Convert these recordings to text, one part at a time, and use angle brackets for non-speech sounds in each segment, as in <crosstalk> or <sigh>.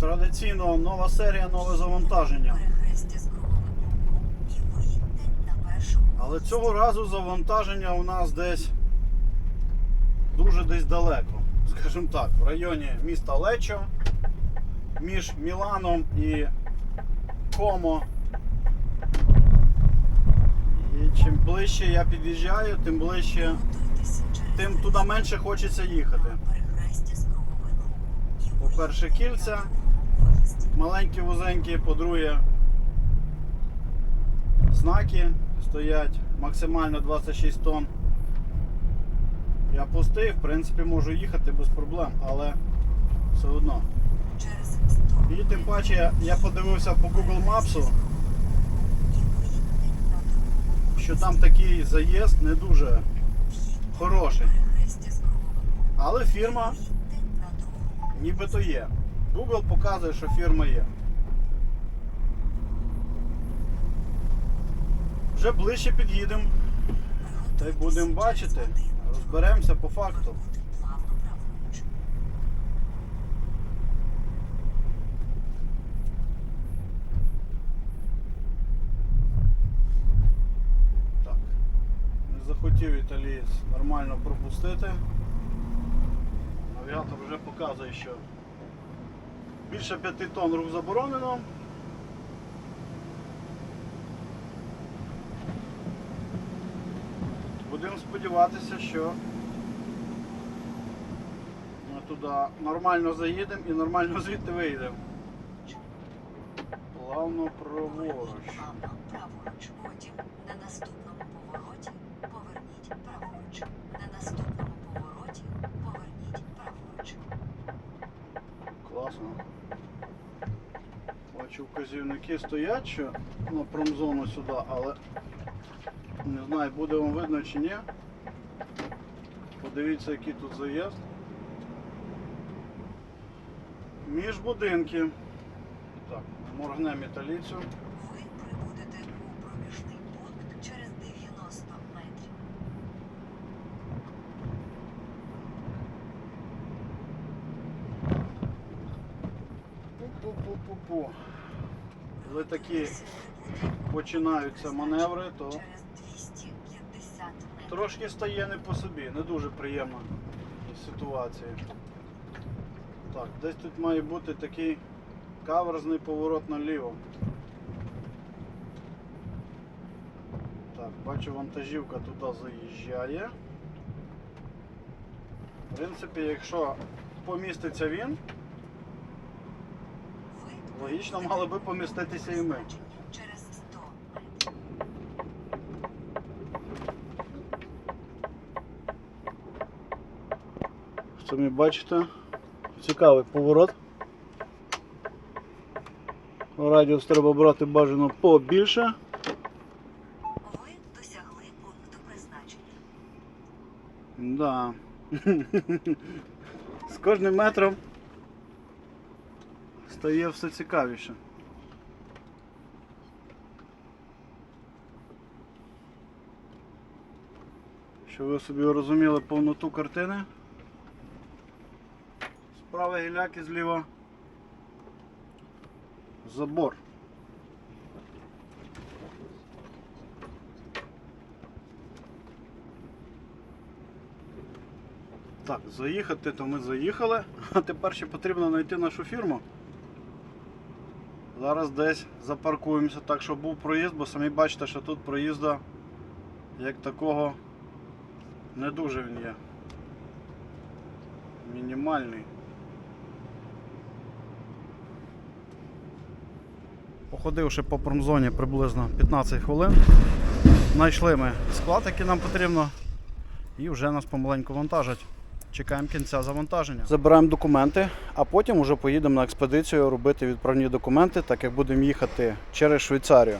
Традиційно нова серія, нове завантаження. Але цього разу завантаження у нас десь дуже десь далеко. Скажімо так, в районі міста Лечо між Міланом і Комо. І чим ближче я під'їжджаю, тим ближче, тим туди менше хочеться їхати. перехрестя з круговим Маленькі вузенькі, по-друге, знаки стоять максимально 26 тонн. Я пустий, в принципі, можу їхати без проблем, але все одно. І тим паче я- подивився по Google Maps, що там такий заїзд не дуже хороший. Але фірма нібито є. Google показує, що фірма є. Вже ближче під'їдемо. Та й будемо бачити. Розберемося по факту. Так. Не захотів італієць нормально пропустити. Навігатор вже показує, що більше 5 тонн рух заборонено. Будемо сподіватися, що ми туди нормально заїдемо і нормально <laughs> звідти вийдемо. Плавно праворуч. Потім на наступному повороті поверніть праворуч. На наступному повороті поверніть праворуч. Класно. Бачу, вказівники стоять, що на промзону сюди, але не знаю, буде вам видно чи ні. Подивіться, який тут заїзд. Між будинки. Так, моргнемо італійцю. Ви прибудете у проміжний пункт через 90 метрів. Пу-пу-пу-пу-пу. Коли такі починаються маневри, то 250. Трошки стає не по собі, не дуже приємна ситуація. Так, десь тут має бути такий каверзний поворот наліво. Так, бачу вантажівка туди заїжджає. В принципі, якщо поміститься він, логічно мали би поміститися і ми. призначення Через 100 метрів. Самі бачите, цікавий поворот. Радіус треба брати бажано побільше. Ви досягли пункту призначення. Да. <laughs> З кожним метром стає все цікавіше. Щоб ви собі розуміли повноту картини. Справа гіляки зліва забор. Так, заїхати, то ми заїхали, а тепер ще потрібно знайти нашу фірму. Зараз десь запаркуємося так, щоб був проїзд, бо самі бачите, що тут проїзду як такого не дуже він є. Мінімальний. Походивши по промзоні приблизно 15 хвилин, знайшли ми склад, який нам потрібно, і вже нас помаленьку вантажать. Чекаємо кінця завантаження. Забираємо документи, а потім вже поїдемо на експедицію робити відправні документи, так як будемо їхати через Швейцарію.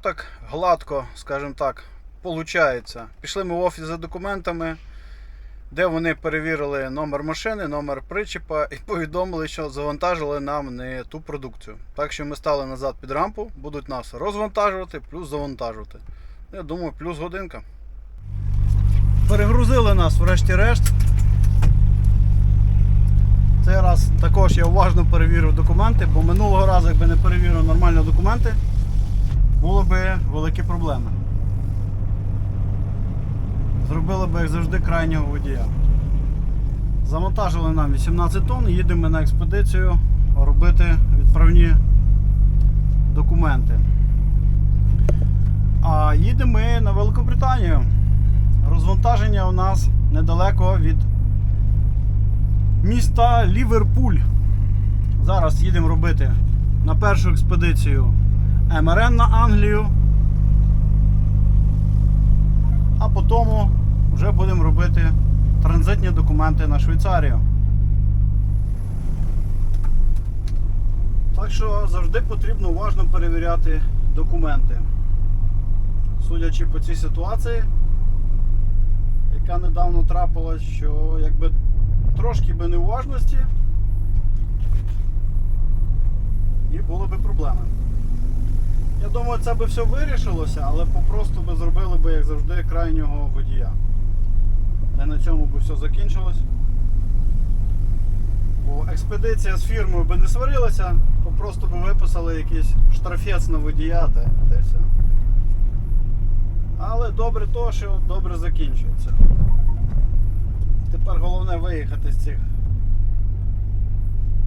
Так гладко, скажімо так, получається. Пішли ми в офіс за документами, де вони перевірили номер машини, номер причепа і <laughs> повідомили, що завантажили нам не ту продукцію. Так що ми стали назад під рампу, будуть нас розвантажувати, плюс завантажувати. Я думаю, плюс годинка. Перегрузили нас врешті-решт. Цей раз також я уважно перевірив документи, бо минулого разу, якби не перевірив нормально документи, були б великі проблеми. Зробили б, як завжди, крайнього водія. Завантажили нам 18 тонн, їдемо на експедицію робити відправні документи. А їдемо ми на Великобританію. Розвантаження у нас недалеко від міста Ліверпуль. Зараз їдемо робити на першу експедицію МРН на Англію. А потім вже будемо робити транзитні документи на Швейцарію. Так що завжди потрібно уважно перевіряти документи. Судячи по цій ситуації, яка недавно трапилась, що якби трошки би неуважності і були би проблеми. Я думаю, це би все вирішилося, але попросту би зробили би, як завжди, крайнього водія. Та на цьому би все закінчилось. Бо експедиція з фірмою би не сварилася, попросту би виписали якийсь штрафець на водія та й все. Але добре то, що добре закінчується. Тепер головне виїхати з цих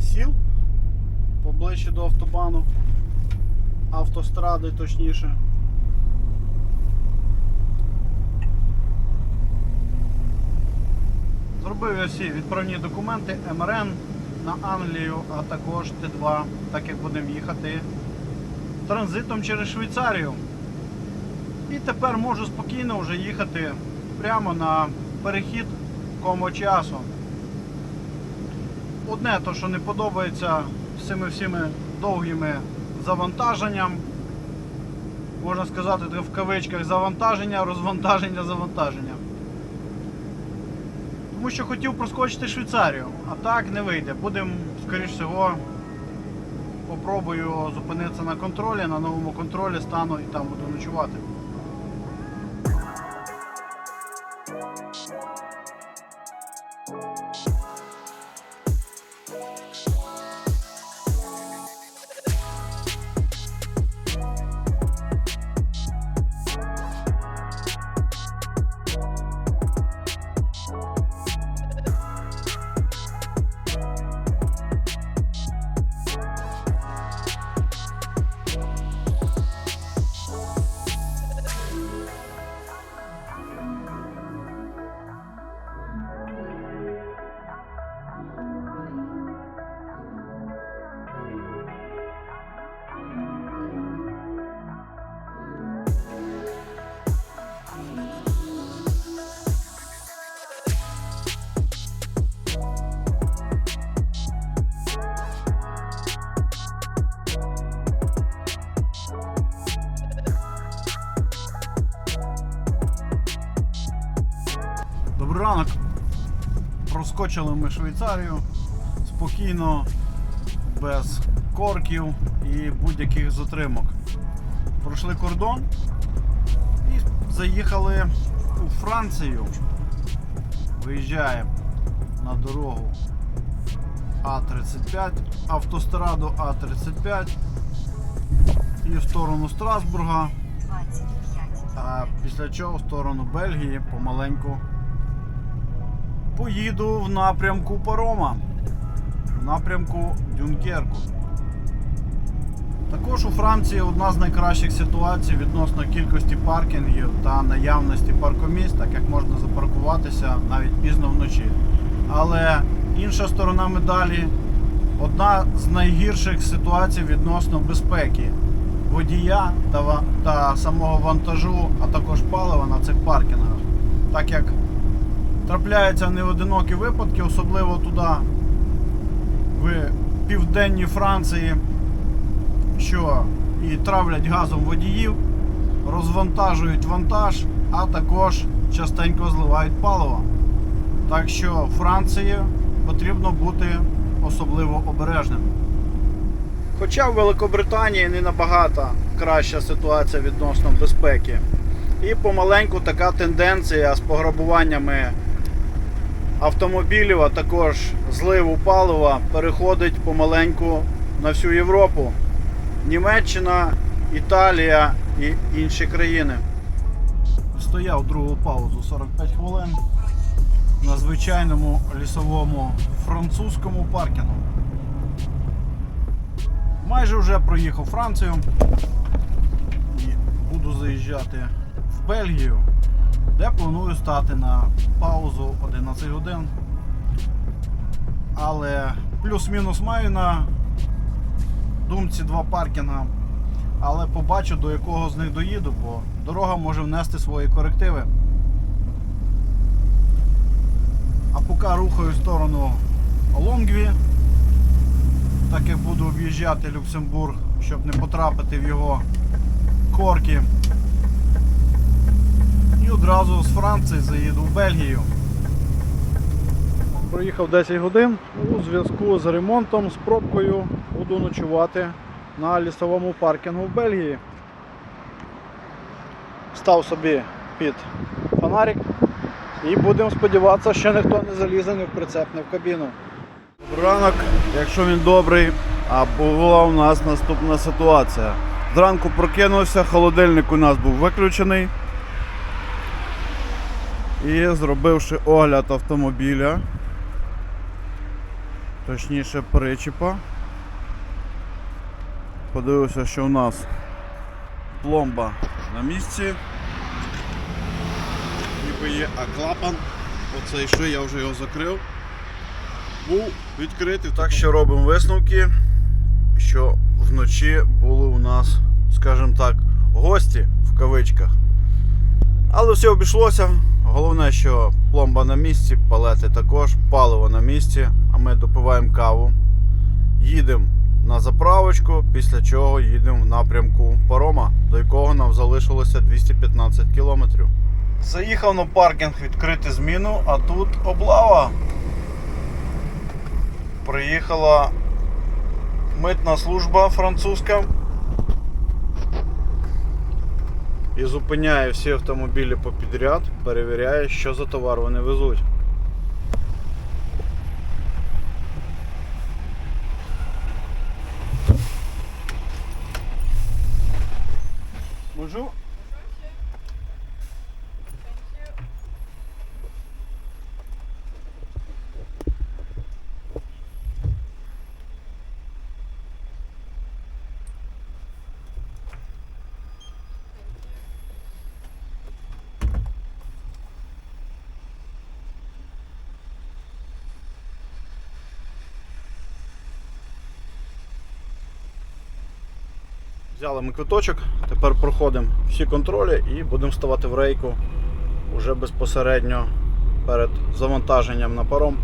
сіл поближче до автобану, автостради точніше. Зробив я всі відправні документи МРН на Англію, а також Т2, так як будемо їхати транзитом через Швейцарію. І тепер можу спокійно вже їхати прямо на перехід кому часу. Одне то, що не подобається цими всіми довгими завантаженням. Можна сказати в кавичках завантаження, розвантаження, завантаження. Тому що хотів проскочити Швейцарію, а так не вийде. Будемо, скоріш всього, попробую зупинитися на контролі, на новому контролі стану і там буду ночувати. Проскочили ми Швейцарію спокійно, без корків і будь-яких затримок. Пройшли кордон і заїхали у Францію. Виїжджаємо на дорогу А35, автостраду А35 і в сторону Страсбурга. А після чого в сторону Бельгії помаленьку поїду в напрямку парома, в напрямку Дюнкерку. Також у Франції одна з найкращих ситуацій відносно кількості паркінгів та наявності паркомісць, так як можна запаркуватися навіть пізно вночі. Але інша сторона медалі одна з найгірших ситуацій відносно безпеки водія та, та самого вантажу, а також палива на цих паркінгах. Так як трапляються неодинокі випадки, особливо туди, в південній Франції, що і травлять газом водіїв, розвантажують вантаж, а також частенько зливають паливо. Так що Франції потрібно бути особливо обережним. Хоча в Великобританії не набагато краща ситуація відносно безпеки. І помаленьку така тенденція з пограбуваннями автомобілів, а також зливу палива переходить помаленьку на всю Європу. Німеччина, Італія і інші країни. Стояв другу паузу 45 хвилин на звичайному лісовому французькому паркінгу. Майже вже проїхав Францію і буду заїжджати в Бельгію, де планую стати на паузу 11 годин. Але плюс-мінус маю на думці два паркінга. Але побачу до якого з них доїду, бо дорога може внести свої корективи. А поки рухаю в сторону Лонгві, так як буду об'їжджати Люксембург, щоб не потрапити в його корки. Одразу з Франції заїду в Бельгію. Проїхав 10 годин у зв'язку з ремонтом, з пробкою буду ночувати на лісовому паркінгу в Бельгії. Став собі під фонарик і будемо сподіватися, що ніхто не залізе ні в прицеп, ні в кабіну. Ранок, якщо він добрий, а була у нас наступна ситуація. Зранку прокинувся, холодильник у нас був виключений. І зробивши огляд автомобіля, точніше причіпа, подивився, що у нас пломба на місці. Ніби є, а клапан, оцей що я вже його закрив, був відкритий. Так що робимо висновки, що вночі були у нас, скажімо так, гості в кавичках. Але все обійшлося. Головне, що пломба на місці, палети також, паливо на місці, а ми допиваємо каву. Їдемо на заправочку, після чого їдемо в напрямку парома, до якого нам залишилося 215 кілометрів. Заїхав на паркінг відкрити зміну, а тут облава. Приїхала митна служба французька. І зупиняє всі автомобілі попідряд, перевіряє, що за товар вони везуть. Bonjour. Взяли ми квиточок, тепер проходимо всі контролі і будемо ставати в рейку уже безпосередньо перед завантаженням на паром.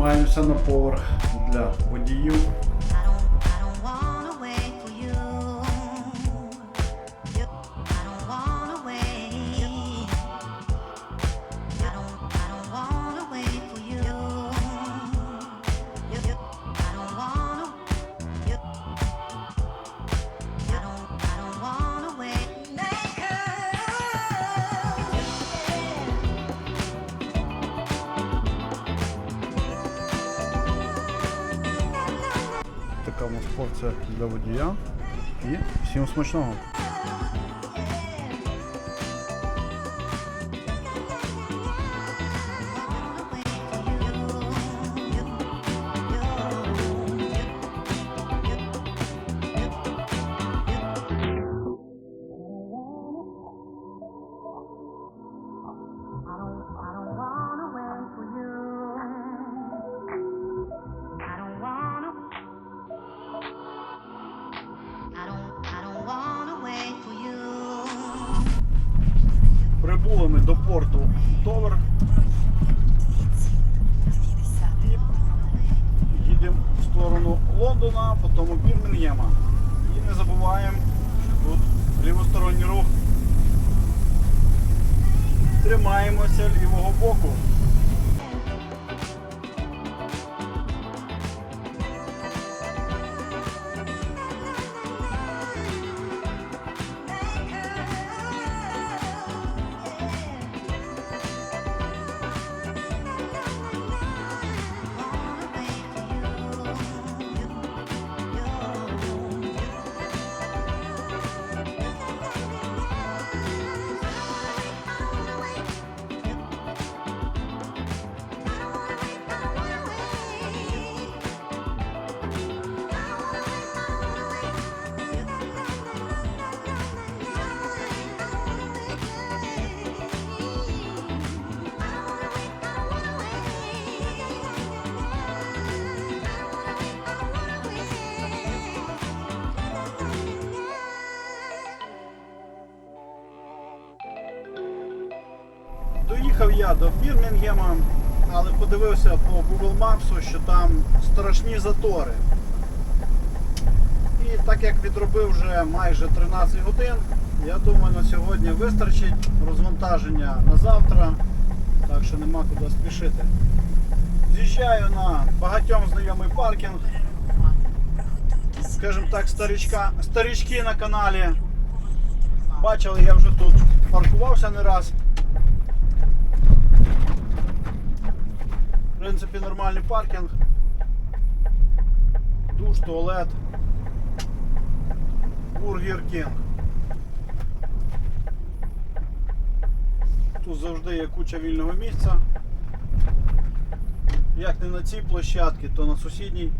wanna. Знімаємося на поверх Така у нас порція для водія. І всім смачного. Потім Бірмінгема. І не забуваємо, що тут лівосторонній рух. Тримаємося лівого боку. Доїхав я до Бірмінгема, але подивився по Google Maps, що там страшні затори. І так як відробив вже майже 13 годин, я думаю на сьогодні вистачить розвантаження на завтра, так що нема куди спішити. З'їжджаю на багатьом знайомий паркінг. Скажімо так, старічка, старічки на каналі. Бачили, я вже тут паркувався не раз. Принципі, нормальний паркінг. Душ, туалет. Бургер Кінг. Тут завжди є куча вільного місця. Як не на цій площадці, то на сусідній.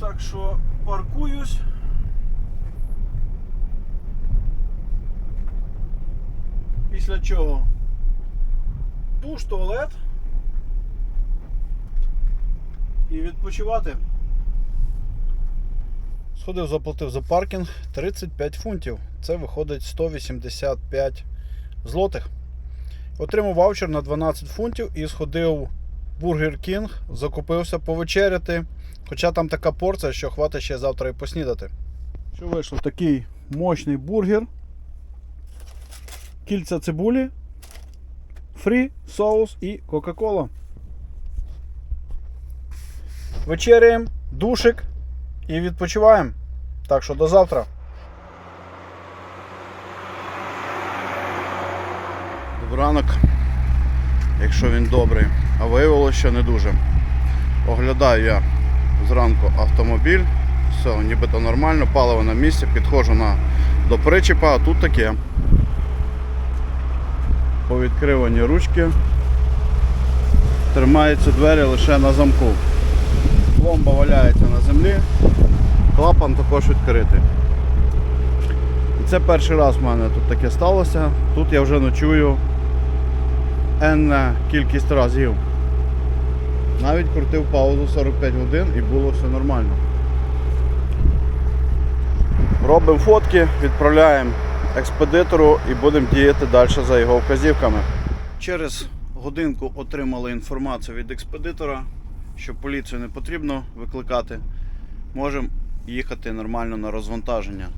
Так що паркуюсь. Після чого душ, туалет і відпочивати. Сходив, заплатив за паркінг 35 фунтів. Це виходить 185 злотих. Отримав ваучер на 12 фунтів і сходив в Бургер Кінг, закупився повечеряти. Хоча там така порція, що хватить ще завтра і поснідати. Що вийшло? Такий мощний бургер кільця цибулі, фрі, соус і Кока-Кола. Вечеряємо, душик і відпочиваємо. Так що до завтра. Добрий ранок, якщо він добрий, а виявилося, що не дуже. Оглядаю я зранку автомобіль, все, нібито нормально, паливо на місці, підходжу на, до причепа, а тут таке повідкривані ручки. Тримаються двері лише на замку. Пломба валяється на землі, клапан також відкритий. І це перший раз в мене тут таке сталося. Тут я вже ночую енна кількість разів. Навіть крутив паузу 45 годин і було все нормально. Робимо фотки, відправляємо експедитору і будемо діяти далі за його вказівками. Через годинку отримали інформацію від експедитора, що поліцію не потрібно викликати. Можемо їхати нормально на розвантаження.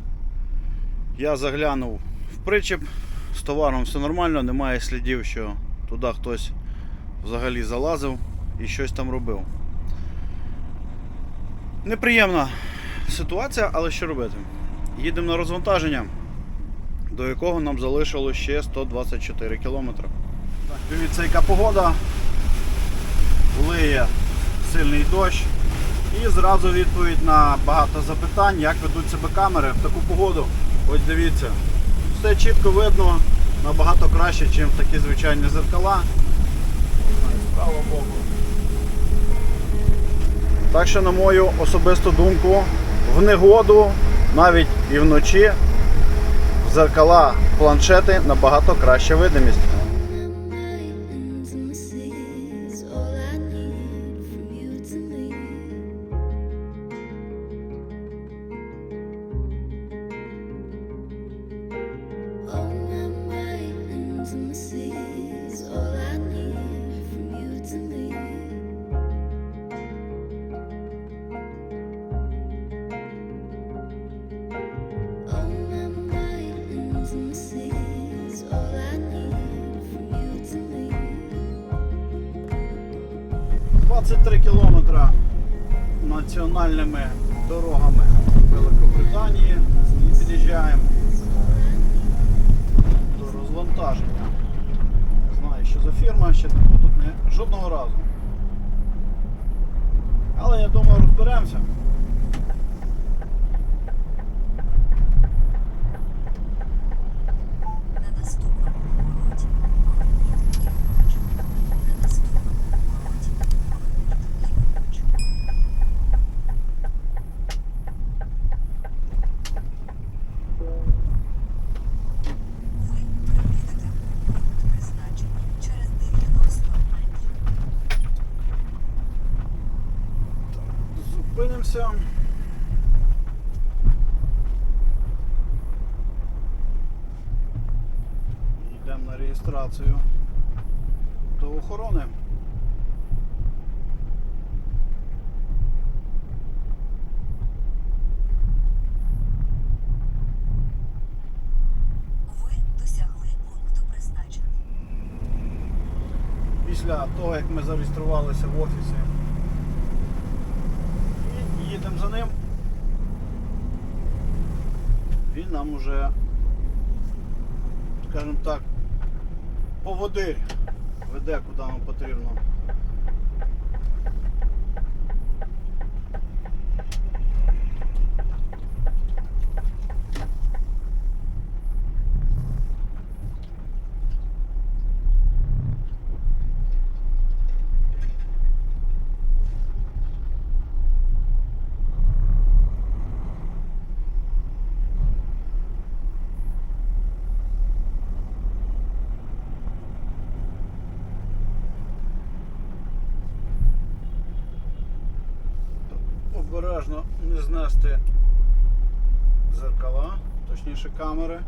Я заглянув в причеп, з товаром все нормально, немає слідів, що туди хтось взагалі залазив і щось там робив. Неприємна ситуація, але що робити? Їдемо на розвантаження до якого нам залишилось ще 124 кілометри. Дивіться, яка погода. Лиє сильний дощ. І зразу відповідь на багато запитань, як ведуть себе камери в таку погоду. Ось дивіться. Все чітко видно, набагато краще, ніж такі звичайні зеркала. Справа боку. Так що, на мою особисту думку, в негоду, навіть і вночі, зеркала планшети набагато краща видимість. 23 кілометра національними дорогами Великобританії і під'їжджаємо до розвантаження. Не знаю, що за фірма, ще тут не, жодного разу. Але я думаю, розберемося. На наступному повороті поверніть ліворуч. На наступному повороті поверніть ліворуч. Ви приїдете в пункт призначення через 90 метрів. Зупинимося. Йдемо на реєстрацію до охорони. Ви досягли пункту призначення. Того, як ми зареєструвалися в офісі. І їдемо за ним. Він нам уже, скажімо так, поводир веде куди нам потрібно. обережно не знести зеркала, точніше камери.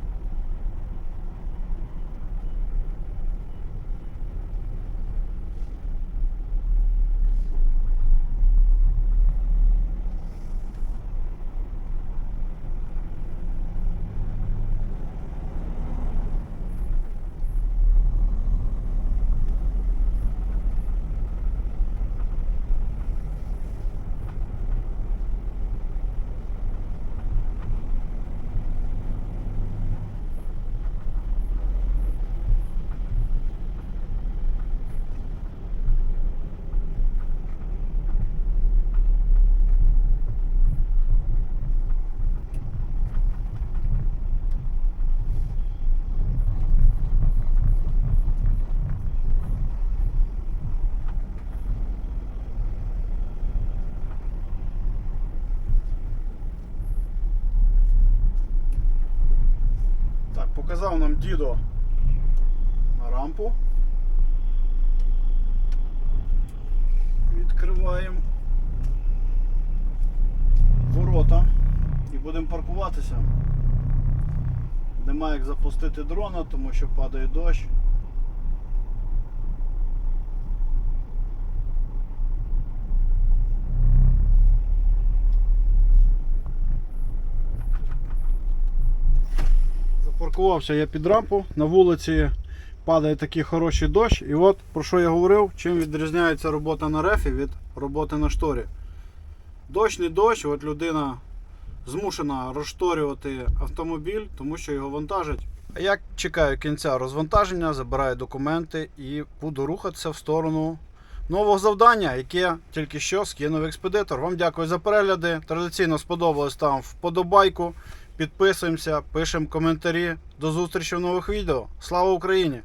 Так, показав нам дідо на рампу. Відкриваємо ворота і будемо паркуватися. Нема як запустити дрона, тому що падає дощ. Запаркувався я під рампу. На вулиці падає такий хороший дощ. І от про що я говорив, чим відрізняється робота на рефі від роботи на шторі. Дощ не дощ, от людина змушена розшторювати автомобіль, тому що його вантажать. Я чекаю кінця розвантаження, забираю документи і буду рухатися в сторону нового завдання, яке тільки що скинув експедитор. Вам дякую за перегляди. Традиційно сподобалось там вподобайку. Підписуємося, пишемо коментарі. До зустрічі в нових відео. Слава Україні!